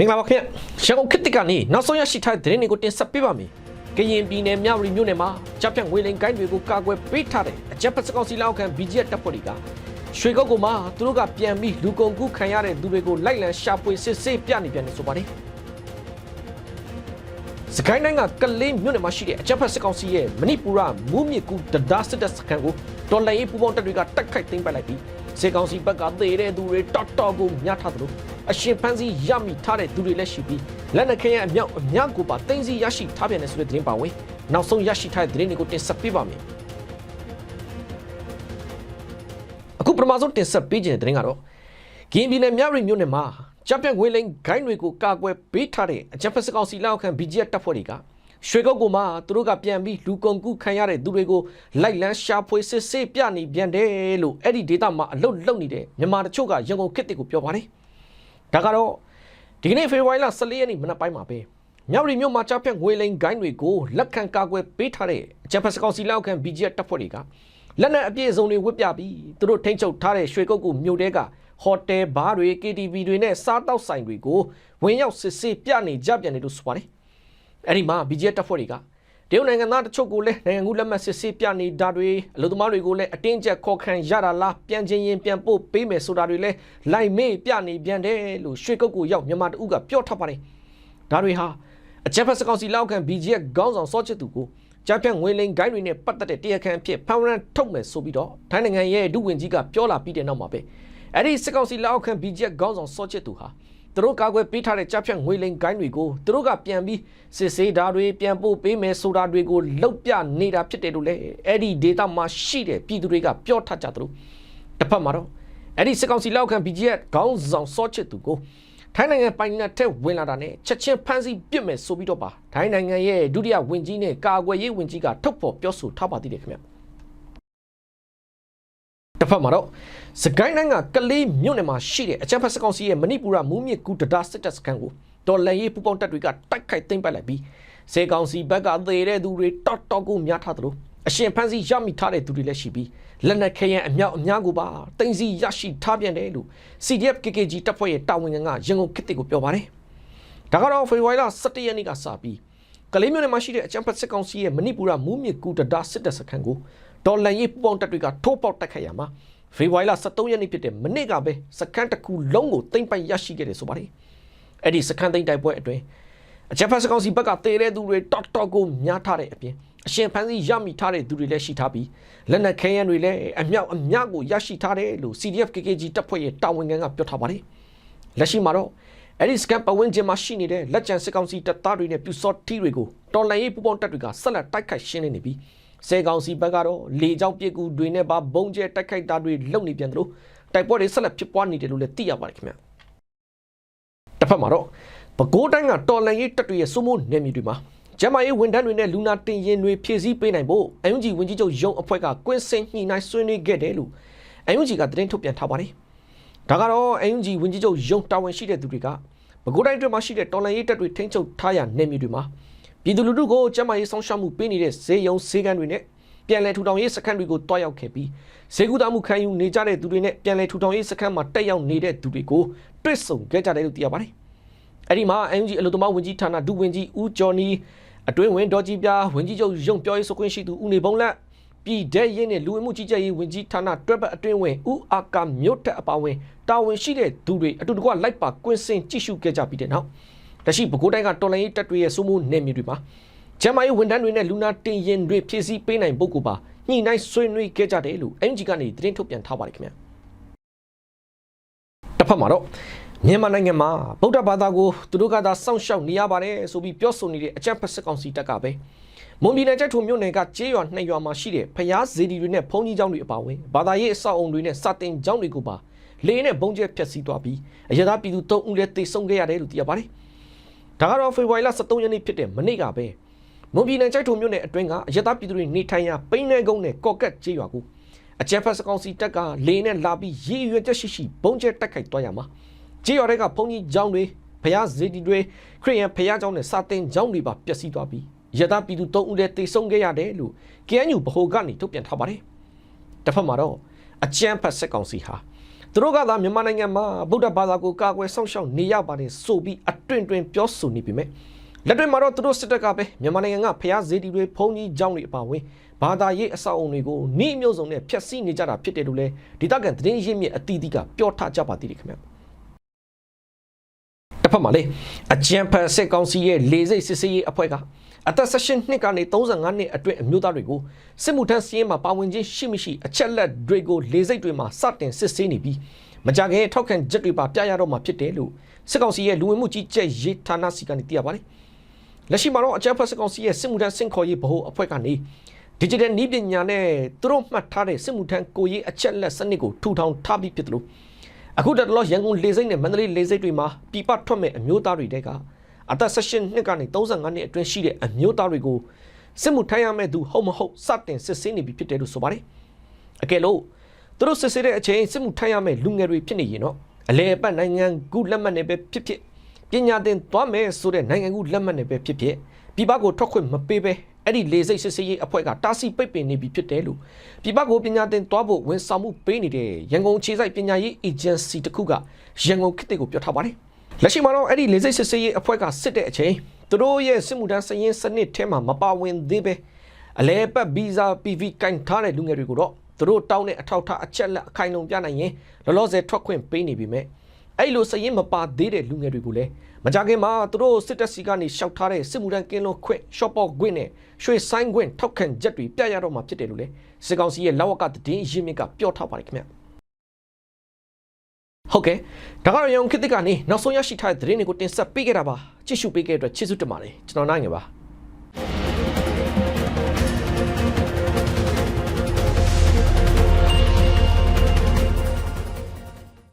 မင်္ဂလာပါခင်ဗျရန်ကုန်ခေတ်တစ်ကနေနောက်ဆုံးရရှိထားတဲ့သတင်းတွေကိုတင်ဆက်ပေးပါမယ်ကရင်ပြည်နယ်မြဝတီမြို့နယ်မှာတပ်ဖြန့်ငွေလိမ်ကိုင်းတွေကိုကာကွယ်ပေးထားတဲ့အကြက်ဖက်စကောင်စီလောက်ခံ BGF တပ်ဖွဲ့တွေကရွှေကုတ်ကမှာသူတို့ကပြန်ပြီးလူကုန်ကူးခံရတဲ့သူတွေကိုလိုက်လံရှာဖွေစစ်ဆေးပြနေပြန်နေဆိုပါတယ်စကိုင်းတိုင်းကကလေးမြို့နယ်မှာရှိတဲ့အကြက်ဖက်စကောင်စီရဲ့မဏိပူရမူးမြစ်ကူတဒါစစ်တပ်စခန်းကိုတော်လိုင်းရေးပူပေါင်းတပ်တွေကတိုက်ခိုက်သိမ်းပိုက်လိုက်ပြီးစေကောင်စီဘက်ကသေတဲ့သူတွေတော်တော်ကိုများထားသလို အရှင်ဖန်းစီရမိထားတဲ့သူတွေလည်းရှိပြီးလက်နက်ခဲယံအမြောက်အများကိုပါသိမ်းစီရရှိထားပြန်တဲ့ဆိုတဲ့သတင်းပါဝင်နောက်ဆုံးရရှိထားတဲ့သတင်းတွေကိုတင်ဆက်ပေးပါမယ်အခုပထမဆုံးတင်ဆက်ပေးခြင်းတဲ့သတင်းကတော့ကင်းပြည်နယ်မြရီမြို့နယ်မှာတပ်ပြတ်ငွေလိန်ဂိုင်းတွေကိုကာကွယ်ပေးထားတဲ့အကြံဖက်စကောင်စီလောက်ခံ BGF တပ်ဖွဲ့တွေကရွှေကုတ်ကမှသူတို့ကပြန်ပြီးလူကုန်ကူးခံရတဲ့သူတွေကိုလိုက်လန်းရှာဖွေစစ်ဆေးပြနေပြန်တယ်လို့အဲ့ဒီဒေတာမှာအလုတ်လုံနေတဲ့မြန်မာတချို့ကရန်ကုန်ခေတ်တွေကိုပြောပါတယ်။ ဒါကတော့ဒီကနေ့ဖေဖော်ဝါရီလ14ရက်နေ့မနက်ပိုင်းမှာပဲမြောက်ရီမြို့မှာကြားဖြတ်ငွေလိန်ဂိုင်းတွေကိုလက်ခံကာကွယ်ပေးထားတဲ့အကြံဖက်စကောင်စီလောက်ခံ BGF တပ်ဖွဲ့တွေကလက်နက်အပြည့်အစုံတွေဝတ်ပြပြီးသူတို့ထိန်းချုပ်ထားတဲ့ရွှေကုတ်ကူမြို့တဲကဟိုတယ်ဘားတွေ KTV တွေနဲ့စားတောက်ဆိုင်တွေကိုဝင်ရောက်စစ်ဆေးပြနေကြပြန်တယ်လို့ဆိုပါတယ်။အဲ့ဒီမှာ BGF တပ်ဖွဲ့တွေက တရုတ်နိုင်ငံသားတချို့ကိုလည်းနိုင်ငံကူးလက်မှတ်စစ်ဆေးပြနေတာတွေအလို့သမားတွေကိုလည်းအတင်းကျပ်ခေါ်ခံရတာလားပြန်ချင်းရင်ပြန်ပို့ပေးမယ်ဆိုတာတွေလည်းလိုက်မေးပြနေပြန်တယ်လို့ရွှေကုတ်ကိုရောက်မြန်မာတအုပ်ကပြောထားပါတယ်။ဒါတွေဟာအချက်ဖက်စကောင်စီလောက်ခံ BGF ခေါင်းဆောင်စောချစ်သူကိုကြားဖြတ်ငွေလိန်ဂိုင်းတွေနဲ့ပတ်သက်တဲ့တရားခံအဖြစ်ဖမ်းရန်ထုတ်မယ်ဆိုပြီးတော့ထိုင်းနိုင်ငံရဲ့ဒုဝန်ကြီးကပြောလာပြီးတဲ့နောက်မှာပဲအဲ့ဒီစစ်ကောင်စီလက်အောက်ခံ BGF ခေါင်းဆောင်စောချစ်သူဟာ သူတို့ကာကွယ်ပေးထားတဲ့ကြားဖြတ်ငွေလိန်ဂိုင်းတွေကိုသူတို့ကပြန်ပြီးစစ်ဆေးတာတွေပြန်ပို့ပေးမယ်ဆိုတာတွေကိုလောက်ပြနေတာဖြစ်တယ်လို့လည်းအဲ့ဒီ data မှာရှိတဲ့ပြည်သူတွေကပြောထားကြသလိုတစ်ဖက်မှာတော့အဲ့ဒီစစ်ကောင်စီလက်အောက်ခံ BGF ခေါင်းဆောင်စောချစ်သူကိုထိုင်းနိုင်ငံပိုင်နက်ထက်ဝင်လာတာနဲ့ချက်ချင်းဖမ်းဆီးပစ်မယ်ဆိုပြီးတော့ပါထိုင်းနိုင်ငံရဲ့ဒုတိယဝန်ကြီးနဲ့ကာကွယ်ရေးဝန်ကြီးကထုတ်ဖော်ပြောဆိုထားပါသေးတယ်ခင်ဗျ တစ်ဖက်မှာတော့စကိုင်းတိုင်းကကလေးမြို့နယ်မှာရှိတဲ့အချမ်းဖက်စကောင်စီရဲ့မဏိပူရမူးမြစ်ကူတဒါစစ်တပ်စခန်းကိုတော်လန်ရေးပူပေါင်းတပ်တွေကတိုက်ခိုက်သိမ်းပိုက်လိုက်ပြီးစေကောင်စီဘက်ကသေတဲ့သူတွေတော်တော်ကိုများထားသလိုအရှင်ဖန်းစီရမိထားတဲ့သူတွေလည်းရှိပြီးလက်နက်ခဲယံအမြောက်အများကိုပါတင်စီရရှိထားပြန်တယ်လို့ CDF KKG တပ်ဖွဲ့ရဲ့တာဝန်ခံကရန်ကုန်ခေတ်ကိုပြောပါတယ်။ဒါကတော့ဖေဖော်ဝါရီလ17ရက်နေ့ကစပြီးကလေးမျိုးနယ်မှာရှိတဲ့အချမ်းဖက်စစ်ကောင်စီရဲ့မဏိပူရမူးမြစ်ကူတဒါစစ်တပ်စခန်းကို ဒေါ်လန်ရေးပူပေါင်းတပ်တွေကထိုးပေါက်တိုက်ခိုက်ရမှာဖေဖော်ဝါရီလ23ရက်နေ့ဖြစ်တဲ့မနေ့ကပဲစခန်းတစ်ခုလုံးကိုသိမ်းပိုက်ရရှိခဲ့တယ်ဆိုပါတယ်။အဲ့ဒီစခန်းသိမ်းတိုက်ပွဲအတွင်းအချက်ဖက်စကောင်စီဘက်ကတေတဲ့သူတွေတော်တော်ကိုများထားတဲ့အပြင်အရှင်ဖန်စီရမိထားတဲ့သူတွေလည်းရှိထားပြီးလက်နက်ခဲယမ်းတွေလည်းအမြောက်အများကိုရရှိထားတယ်လို့ CDF KKG တပ်ဖွဲ့ရဲ့တာဝန်ခံကပြောထားပါတယ်။လက်ရှိမှာတော့အဲ့ဒီစကန်ပဝင်းကျင်မှာရှိနေတဲ့လက်ကျန်စစ်ကောင်စီတပ်သားတွေနဲ့ပြူစော့ထီတွေကိုတော်လန်ရေးပူပေါင်းတပ်တွေကဆက်လက်တိုက်ခိုက်ရှင်းလင်းနေပြီး စေကောင်စီဘက်ကတော့လေကြောင်းပစ်ကူတွေနဲ့ပါဘုံကျဲတိုက်ခိုက်တာတွေလုပ်နေပြန်တယ်လို့တိုက်ပွဲတွေဆက်လက်ဖြစ်ပွားနေတယ်လို့လည်းသိရပါတယ်ခင်ဗျာ။တစ်ဖက်မှာတော့ပဲခူးတိုင်းကတော်လန်ရေးတပ်တွေရဲ့စုမိုးနယ်မြေတွေမှာကျမရေးဝန်ထမ်းတွေနဲ့လူနာတင်ရင်တွေဖြည့်ဆည်းပေးနိုင်ဖို့အယုံကြည်ဝန်ကြီးချုပ်ရုံးအဖွဲ့ကကွင်းစင်ညှိနှိုင်းဆွေးနွေးခဲ့တယ်လို့အယုံကြည်ကသတင်းထုတ်ပြန်ထားပါတယ်။ဒါကတော့အယုံကြည်ဝန်ကြီးချုပ်ရုံးတာဝန်ရှိတဲ့သူတွေကပဲခူးတိုင်းအတွင်းမှာရှိတဲ့တော်လန်ရေးတပ်တွေထိန်းချုပ်ထားရနယ်မြေတွေမှာ ပြည်သူလူထုကိုကျမရေးဆောင်ရှောက်မှုပေးနေတဲ့ဈေးရုံဈေးကန်းတွေနဲ့ပြန်လည်ထူထောင်ရေးစခန်းတွေကိုတွားရောက်ခဲ့ပြီးဈေးကူတာမှုခံယူနေကြတဲ့သူတွေနဲ့ပြန်လည်ထူထောင်ရေးစခန်းမှာတက်ရောက်နေတဲ့သူတွေကိုတွေ့ဆုံခဲ့ကြတယ်လို့သိရပါတယ်။အဲ့ဒီမှာအယုံကြည်အလို့သမားဝန်ကြီးဌာနဒုဝန်ကြီးဦးကျော်နီအတွင်းဝင်ဒေါ်ကြီးပြားဝန်ကြီးချုပ်ရုံပြောရေးဆိုခွင့်ရှိသူဦးနေဘုံလက်ပြည်တဲ့ရင်းနဲ့လူဝင်မှုကြီးကြပ်ရေးဝန်ကြီးဌာနတွဲဘက်အတွင်းဝင်ဦးအာကာမြို့ထက်အပါဝင်တာဝန်ရှိတဲ့သူတွေအတူတကွလိုက်ပါကွင်းစင်ကြည့်ရှုခဲ့ကြပြီးတဲ့နောက် တရှိပဲခူးတိုင်းကတော်လိုင်းရေးတပ်တွေရဲ့စိုးမိုးနယ်မြေတွေမှာကျမရေးဝန်ထမ်းတွေနဲ့လူနာတင်ရင်တွေဖြည့်ဆည်းပေးနိုင်ဖို့ကိုပါညှိနှိုင်းဆွေးနွေးခဲ့ကြတယ်လို့အင်ဂျီကနေသတင်းထုတ်ပြန်ထားပါတယ်ခင်ဗျာတစ်ဖက်မှာတော့မြန်မာနိုင်ငံမှာဗုဒ္ဓဘာသာကိုသူတို့ကသာစောင့်ရှောက်နေရပါတယ်ဆိုပြီးပြောဆိုနေတဲ့အကြံဖက်စစ်ကောင်စီတပ်ကပဲမွန်ပြည်နယ်ကျိုက်ထုံမြို့နယ်ကကျေးရွာနှစ်ရွာမှာရှိတဲ့ဖျားဇေဒီတွေနဲ့ဘုံကြီးကျောင်းတွေအပါအဝင်ဘာသာရေးအဆောက်အုံတွေနဲ့စတင်ကျောင်းတွေကိုပါလေနဲ့ဘုံကျဲဖျက်ဆီးသွားပြီးအရသာပြည်သူ၃ဦးလည်းတိတ်ဆုံးခဲ့ရတယ်လို့သိရပါတယ်။ ဒါကတော့ဖေဖော်ဝါရီလ23ရက်နေ့ဖြစ်တဲ့မနေ့ကပဲမွန်ပြည်နယ်ကျိုက်ထုံမြို့နယ်အတွင်းကအရသာပြည်သူတွေနေထိုင်ရာပိန်းနယ်ကုန်းနဲ့ကော့ကတ်ကျေးရွာကိုအကြက်ဖက်စကောင်စီတပ်ကလေနဲ့လာပြီးရည်ရွယ်ချက်ရှိရှိဘုံကျဲတိုက်ခိုက်သွားရမှာကျေးရွာတွေကဘုံကြီးကျောင်းတွေဖျားဇေဒီတွေခရိယန်ဖျားကျောင်းနဲ့စာတင်ကျောင်းတွေပါပျက်စီးသွားပြီးရသပြည်သူ၃ဦးလည်းတိတ်ဆုံးခဲ့ရတယ်လို့ KNU ဗဟိုကနေထုတ်ပြန်ထားပါတယ်။တစ်ဖက်မှာတော့အကြမ်းဖက်စစ်ကောင်စီဟာ သူတို့ကသာမြန်မာနိုင်ငံမှာဗုဒ္ဓဘာသာကိုကာကွယ်ဆောင်ရှောက်နေရပါတယ်ဆိုပြီးအတွင်တွင်ပြောဆိုနေပြီမဲ့လက်တွေ့မှာတော့သူတို့စစ်တပ်ကပဲမြန်မာနိုင်ငံကဖျားဇေဒီတွေဖုံးကြီးကျောင်းတွေအပါအဝင်ဘာသာရေးအဆောက်အုံတွေကိုနှိအမျိုးစုံနဲ့ဖျက်ဆီးနေကြတာဖြစ်တယ်လို့လဲဒေသခံသတင်းရင်းမြစ်အသီးသီးကပြောထားကြပါသေးတယ်ခင်ဗျာတစ်ဖက်မှာလေအကြံဖန်စစ်ကောင်စီရဲ့လေစိတ်စစ်ဆေးရေးအဖွဲ့က အသက်16နှစ်ကနေ35နှစ်အတွင်းအမျိုးသားတွေကိုစစ်မှုထမ်းစီးရင်မှာပါဝင်ခြင်းရှိမရှိအချက်လက်တွေကိုလေစိတ်တွေမှာစတင်စစ်ဆေးနေပြီးမကြခင်ထောက်ခံချက်တွေပါပြရတော့မှာဖြစ်တယ်လို့စစ်ကောင်စီရဲ့လူဝင်မှုကြီးကြပ်ရေးဌာနစီကနေသိရပါတယ်လက်ရှိမှာတော့အကြံဖန်စစ်ကောင်စီရဲ့စစ်မှုထမ်းစင်ခေါ်ရေးဗဟိုအဖွဲ့ကနေ digital နည်းပညာနဲ့သူတို့မှတ်ထားတဲ့စစ်မှုထမ်းကိုရေးအချက်လက်စနစ်ကိုထူထောင်ထားပြီးဖြစ်တယ်လို့အခုတည်းကရန်ကုန်လေစိတ်နဲ့မန္တလေးလေစိတ်တွေမှာပြပထွက်မဲ့အမျိုးသားတွေတဲက အသက်16နှစ်ကနေ35နှစ်အတွင်းရှိတဲ့အမျိုးသားတွေကိုစစ်မှုထမ်းရမဲ့သူဟုတ်မဟုတ်စတင်စစ်ဆေးနေပြီဖြစ်တယ်လို့ဆိုပါတယ်အကယ်လို့သူတို့စစ်ဆေးတဲ့အချိန်စစ်မှုထမ်းရမဲ့လူငယ်တွေဖြစ်နေရင်တော့အလဲအပတ်နိုင်ငံကူလက်မှတ်နဲ့ပဲဖြစ်ဖြစ်ပညာသင်သွားမယ်ဆိုတဲ့နိုင်ငံကူလက်မှတ်နဲ့ပဲဖြစ်ဖြစ်ပြပကိုထွက်ခွင့်မပေးပဲအဲ့ဒီလေစိတ်စစ်ဆေးရေးအဖွဲ့ကတာစီပိတ်ပင်နေပြီဖြစ်တယ်လို့ပြပကိုပညာသင်သွားဖို့ဝန်ဆောင်မှုပေးနေတဲ့ရန်ကုန်ခြေစိုက်ပညာရေးအေဂျင်စီတစ်ခုကရန်ကုန်ခေတ်တွေကိုပြောထားပါတယ် လက်ရှိမှာတော့အဲ့ဒီလေစိတ်စစ်ဆေးရေးအဖွဲ့ကစစ်တဲ့အချိန်သူတို့ရဲ့စစ်မှုထမ်းစရင်စနစ်ထဲမှာမပါဝင်သေးပဲအလဲပတ်ဗီဇာ PV ကင်ထားတဲ့လူငယ်တွေကိုတော့သူတို့တောင်းတဲ့အထောက်အထားအချက်လက်အခိုင်အလုံပြနိုင်ရင်လောလောဆယ်ထွက်ခွင့်ပေးနေပြီမဲ့အဲ့လိုစရင်မပါသေးတဲ့လူငယ်တွေကိုလည်းမကြခင်မှာသူတို့စစ်တပ်စီကနေရှောက်ထားတဲ့စစ်မှုထမ်းကင်းလုံးခွင့်ရှော့ပေါ့ခွင့်နဲ့ရွှေဆိုင်ခွင့်ထောက်ခံချက်တွေပြရတော့မှာဖြစ်တယ်လို့လည်းစစ်ကောင်စီရဲ့လောက်ဝကတည်င်းရင်းမြစ်ကပြောထားပါတယ်ခင်ဗျ ဟုတ်ကဲ့ဒါကတော့ရုံခေတ်သစ်ကနေနောက်ဆုံးရရှိထားတဲ့သတင်းတွေကိုတင်ဆက်ပေးခဲ့တာပါကြည့်ရှုပေးခဲ့တဲ့အတွက်ကျေးဇူးတင်ပါတယ်ကျွန်တော်နိုင်ငယ်ပါ